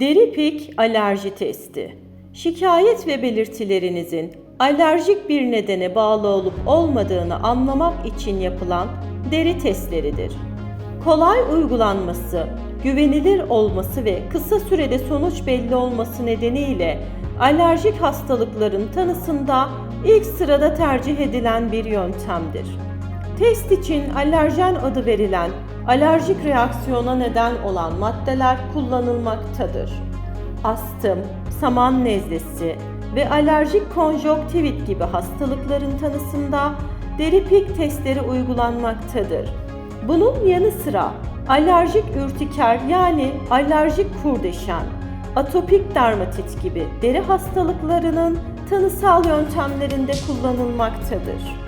Deri pik alerji testi. Şikayet ve belirtilerinizin alerjik bir nedene bağlı olup olmadığını anlamak için yapılan deri testleridir. Kolay uygulanması, güvenilir olması ve kısa sürede sonuç belli olması nedeniyle alerjik hastalıkların tanısında ilk sırada tercih edilen bir yöntemdir. Test için alerjen adı verilen alerjik reaksiyona neden olan maddeler kullanılmaktadır. Astım, saman nezlesi ve alerjik konjonktivit gibi hastalıkların tanısında deri pik testleri uygulanmaktadır. Bunun yanı sıra alerjik ürtiker yani alerjik kurdeşen, atopik dermatit gibi deri hastalıklarının tanısal yöntemlerinde kullanılmaktadır.